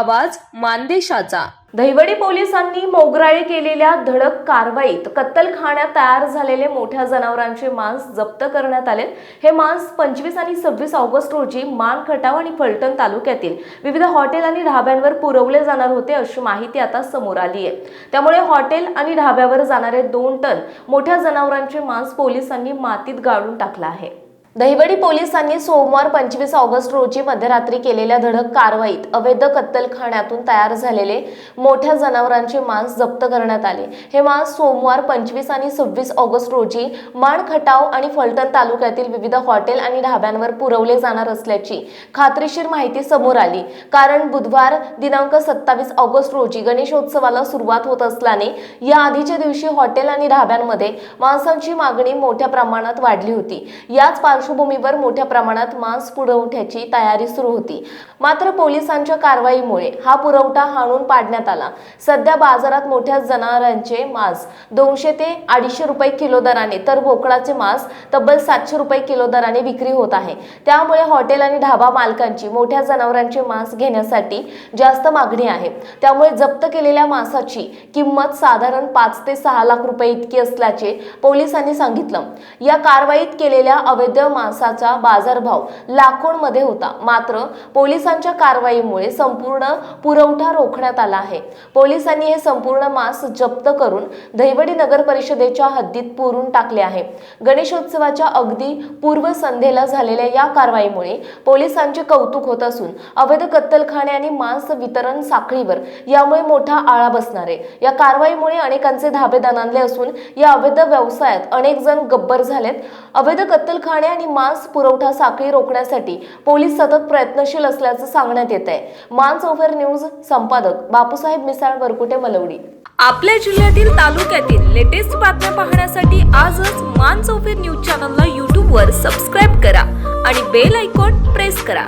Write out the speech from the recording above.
आवाज मानदेशाचा. दहिवडी पोलिसांनी मोगराळी केलेल्या धडक कारवाईत कत्तलखान्यात तयार झालेले मोठ्या जनावरांचे मांस जप्त करण्यात आले. हे मांस पंचवीस आणि सव्वीस ऑगस्ट रोजी मान खटाव आणि फलटण तालुक्यातील विविध हॉटेल आणि ढाब्यांवर पुरवले जाणार होते अशी माहिती आता समोर आली आहे. त्यामुळे हॉटेल आणि ढाब्यावर जाणारे दोन टन मोठ्या जनावरांचे मांस पोलिसांनी मातीत गाडून टाकलं आहे. दहिवडी पोलिसांनी सोमवार पंचवीस ऑगस्ट रोजी मध्यरात्री केलेल्या धडक कारवाईत अवैध कत्तलखान्यातून तयार झालेले मोठ्या जनावरांचे मांस जप्त करण्यात आले. हे मांस सोमवार पंचवीस आणि सव्वीस ऑगस्ट रोजी माण खटाव आणि फलटण तालुक्यातील विविध हॉटेल आणि ढाब्यांवर पुरवले जाणार असल्याची खात्रीशीर माहिती समोर आली. कारण बुधवार दिनांक सत्तावीस ऑगस्ट रोजी गणेशोत्सवाला सुरुवात होत असल्याने या आधीच्या दिवशी हॉटेल आणि ढाब्यांमध्ये मांसांची मागणी मोठ्या प्रमाणात वाढली होती. याच पार्श्वभूमीवर मोठ्या प्रमाणात मांस पुरवठ्याची तयारी सुरू होती. मात्र पोलिसांच्या कारवाईमुळे हा पुरवठा हाणून पाडण्यात आला. सध्या बाजारात मोठ्या जनावरांचे मांस दोनशे ते अडीचशे रुपये किलो दराने तर बोकडाचे मांस तब्बल सातशे रुपये किलो दराने विक्री होत आहे. त्यामुळे हॉटेल आणि ढाबा मालकांची मोठ्या जनावरांचे मांस घेण्यासाठी जास्त मागणी आहे. त्यामुळे जप्त केलेल्या मांसाची किंमत साधारण पाच ते सहा लाख रुपये इतकी असल्याचे पोलिसांनी सांगितलं. या कारवाईत केलेल्या अवैध मांसाचा बाजारभाव लाखोंमध्ये होता. मात्र पोलिसांच्या कारवाईमुळे संपूर्ण पुरवठा रोखण्यात आला आहे. पोलिसांनी हे संपूर्ण मांस जप्त करून दहिवडी नगर परिषदेच्या हद्दीत पुरून टाकले आहे. गणेशोत्सवाच्या अगदी पूर्वसंध्येला झालेल्या या कारवाईमुळे पोलिसांचे कौतुक होत असून अवैध कत्तलखाने आणि मांस वितरण साखळीवर यामुळे मोठा आळा बसणार आहे. या कारवाईमुळे अनेकांचे धाबे दणाणले असून या अवैध व्यवसायात अनेक जण गब्बर झालेत. अवैध कत्तलखाने आणि मांस पुरवठा साखळी रोखण्यासाठी पोलीस सतत प्रयत्नशील असल्याचं सांगण्यात येत आहे मांस ओव्हर न्यूज संपादक बापूसाहेब मिसाळ वरकुटे मलवडी. आपल्या जिल्ह्यातील तालुक्यातील लेटेस्ट बातम्या पाहण्यासाठी आजच मांस चौफेर न्यूज चॅनलला यूट्यूबवर सबस्क्राईब करा आणि बेल आयकॉन प्रेस करा.